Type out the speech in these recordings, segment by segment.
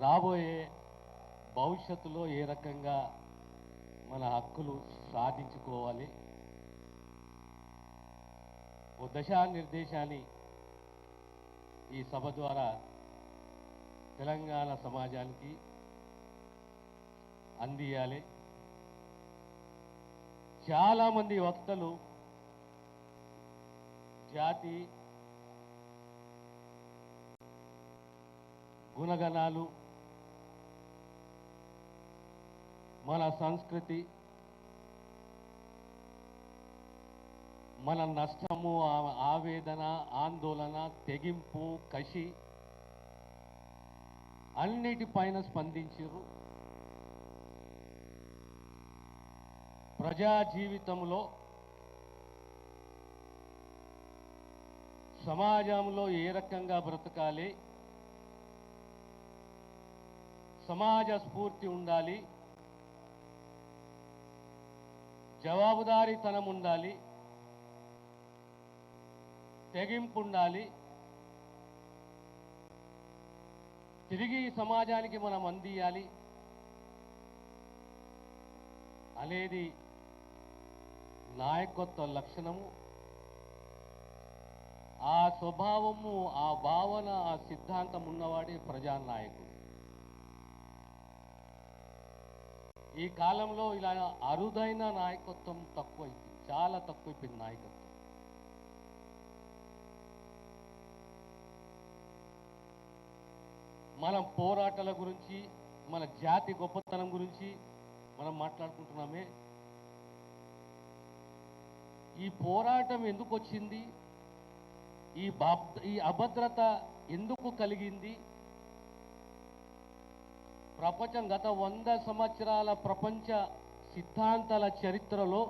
రాబోయే భవిష్యత్తులో ఏ రకంగా మన హక్కులు సాధించుకోవాలి? ఓ దశానిర్దేశాన్ని ఈ సభ ద్వారా తెలంగాణ సమాజానికి అందియాలి. చాలామంది వక్తలు జాతి గుణగణాలు మన సంస్కృతి మన నష్టము ఆవేదన ఆందోళన తెగింపు కషి అన్నిటిపైన స్పందించారు ప్రజా జీవితంలో సమాజంలో ఏ రకంగా బ్రతకాలి సమాజ స్ఫూర్తి ఉండాలి జవాబుదారీతనం ఉండాలి తెగింపు ఉండాలి తిరిగి ఈ సమాజానికి మనం అందియాలి. అనేది నాయకత్వ లక్షణము. ఆ స్వభావము ఆ భావన ఆ సిద్ధాంతం ఉన్నవాడే ప్రజానాయకుడు. ఈ కాలంలో ఇలా అరుదైన నాయకత్వం తక్కువైంది. చాలా తక్కువైపోయింది నాయకత్వం. మనం పోరాటాల గురించి మన జాతి గొప్పతనం గురించి మనం మాట్లాడుకుంటున్నామే. ఈ పోరాటం ఎందుకు వచ్చింది? ఈ బాబ్- ఈ అభద్రత ఎందుకు కలిగింది? ప్రపంచం గత వంద సంవత్సరాల ప్రపంచ సిద్ధాంతాల చరిత్రలో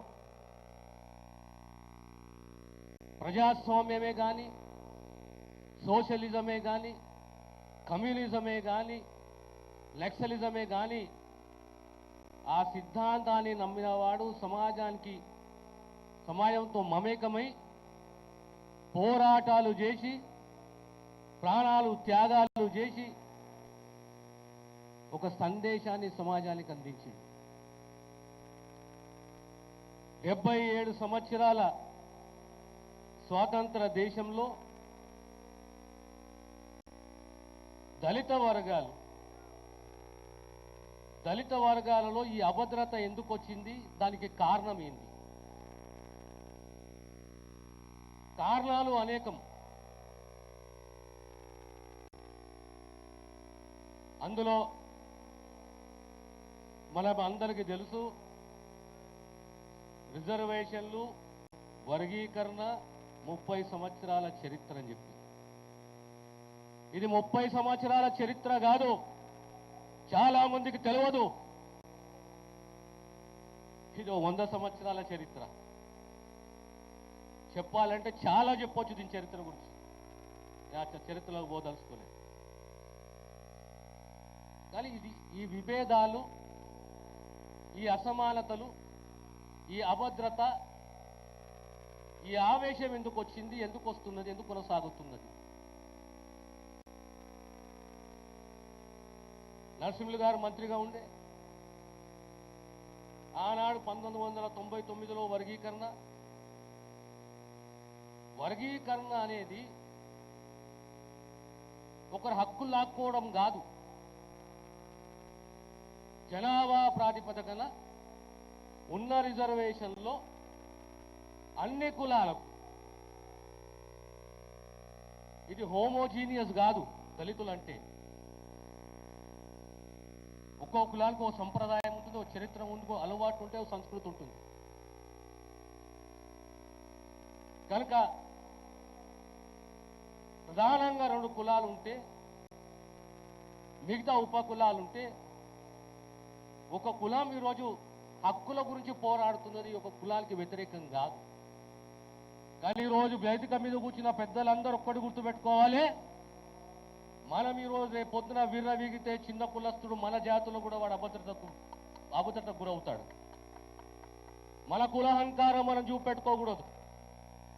ప్రజాస్వామ్యమే కానీ సోషలిజమే కానీ కమ్యూనిజమే కానీ లెక్సలిజమే కానీ ఆ సిద్ధాంతాన్ని నమ్మినవాడు సమాజానికి సమాజంతో మమేకమై పోరాటాలు చేసి ప్రాణాలు త్యాగాలు చేసి ఒక సందేశాన్ని సమాజానికి అందించింది. డెబ్బై ఏడు సంవత్సరాల స్వాతంత్ర దేశంలో దళిత వర్గాలు దళిత వర్గాలలో ఈ అభద్రత ఎందుకు వచ్చింది? దానికి కారణం ఏంటి? కారణాలు అనేకం. అందులో మన అందరికీ తెలుసు రిజర్వేషన్లు వర్గీకరణ ముప్పై సంవత్సరాల చరిత్ర అని చెప్పి. ఇది ముప్పై సంవత్సరాల చరిత్ర కాదు చాలా మందికి తెలియదు ఇది వంద సంవత్సరాల చరిత్ర. చెప్పాలంటే చాలా చెప్పొచ్చు దీని చరిత్ర గురించి. చరిత్రలో పోదలుచుకోలేదు. కానీ ఇది ఈ విభేదాలు ఈ అసమానతలు ఈ అభద్రత ఈ ఆవేశం ఎందుకు వచ్చింది ఎందుకు వస్తున్నది ఎందుకు కొనసాగుతున్నది? నరసింహులు గారు మంత్రిగా ఉండే ఆనాడు పంతొమ్మిది వందల తొంభై తొమ్మిదిలో వర్గీకరణ. వర్గీకరణ అనేది ఒకరి హక్కులు లాక్కోవడం కాదు. జనాభా ప్రాతిపదికన ఉన్న రిజర్వేషన్లో అన్ని కులాలకు. ఇది హోమోజీనియస్ కాదు దళితులు అంటే ఒక్కో కులానికి ఓ సంప్రదాయం ఉంటుంది ఓ చరిత్ర ఉంటుంది ఓ అలవాటు ఉంటే ఒక సంస్కృతి ఉంటుంది. కనుక ప్రధానంగా రెండు కులాలు ఉంటే మిగతా ఉప కులాలు ఉంటే ఒక కులం ఈరోజు హక్కుల గురించి పోరాడుతున్నది ఒక కులానికి వ్యతిరేకం కాదు. కానీ ఈరోజు వేదిక మీద కూర్చున్న పెద్దలందరూ ఒక్కటి గుర్తుపెట్టుకోవాలి. మనం ఈరోజు రేపు పొద్దున విర్ర వీగితే చిన్న కులస్తుడు మన జాతిలో కూడా వాడు అభద్రతకు అభద్రతకు గురవుతాడు. మన కులహంకారం మనం చూపెట్టుకోకూడదు.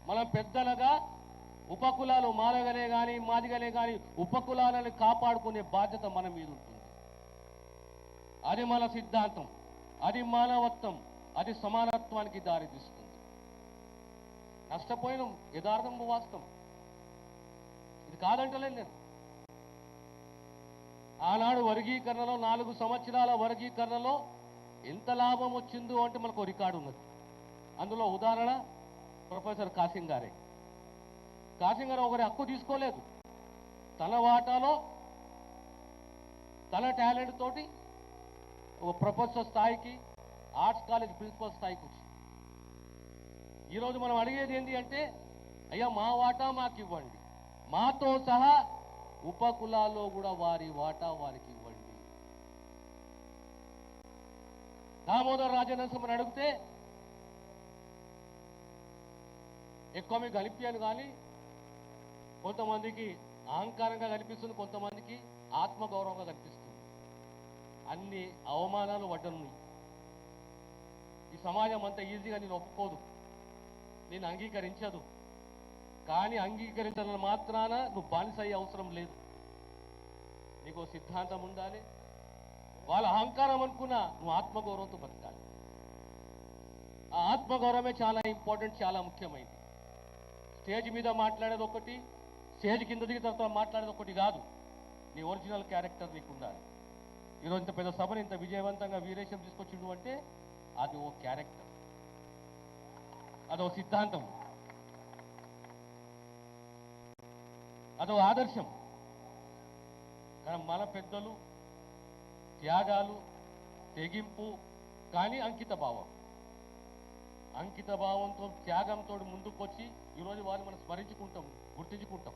మనం పెద్దలుగా ఉపకులాలు మాలగనే కానీ మాదిగనే కానీ ఉపకులాలను కాపాడుకునే బాధ్యత మన మీద ఉంటుంది. అది మన సిద్ధాంతం అది మానవత్వం అది సమానత్వానికి దారితీస్తుంది. నష్టపోయినం యథార్థం వాస్తవం. ఇది కాదంటలేదు నేను. ఆనాడు వర్గీకరణలో నాలుగు సంవత్సరాల వర్గీకరణలో ఎంత లాభం వచ్చిందో అంటే మనకు ఒక రికార్డు ఉన్నది. అందులో ఉదాహరణ ప్రొఫెసర్ కాసిం గారే. కాసిం గారు ఒకరి హక్కు తీసుకోలేదు. తన వాటాలో తన టాలెంట్ తోటి ప్రొఫెసర్ స్థాయికి ఆర్ట్స్ కాలేజ్ ప్రిన్సిపల్ స్థాయికి వచ్చింది. ఈరోజు మనం అడిగేది ఏంటి అంటే అయ్యా మా వాటా మాకు ఇవ్వండి. మాతో సహా ఉపకులాల్లో కూడా వారి వాటా వారికి ఇవ్వండి. దామోదర్ రాజనరసింహని అడిగితే ఎక్కువ మీకు కలిపాను కానీ కొంతమందికి అహంకారంగా కనిపిస్తుంది కొంతమందికి ఆత్మగౌరవంగా కనిపిస్తుంది. అన్ని అవమానాలు పడ్డనున్నాయి. ఈ సమాజం అంత ఈజీగా నేను ఒప్పుకోదు. నేను అంగీకరించదు. కానీ అంగీకరించడం మాత్రాన నువ్వు బానిస అయ్యే అవసరం లేదు. నీకు ఓ సిద్ధాంతం ఉండాలి. వాళ్ళ అహంకారం అనుకున్నా నువ్వు ఆత్మగౌరవంతో బతకాలి. ఆ ఆత్మగౌరవమే చాలా ఇంపార్టెంట్ చాలా ముఖ్యమైనది. స్టేజ్ మీద మాట్లాడేది ఒకటి స్టేజ్ కింద దిగిన తర్వాత మాట్లాడేది ఒకటి కాదు. నీ ఒరిజినల్ క్యారెక్టర్ నీకు ఉండాలి ఈరోజు ఇంత పెద్ద సభను ఇంత విజయవంతంగా వీరేశం తీసుకొచ్చిండు అంటే అది ఓ క్యారెక్టర్. అదో సిద్ధాంతం. అదో ఆదర్శం. కానీ మన పెద్దలు త్యాగాలు తెగింపు కానీ అంకిత భావం. అంకిత భావంతో త్యాగంతో ముందుకొచ్చి ఈరోజు వారిని మనం స్మరించుకుంటాం గుర్తించుకుంటాం.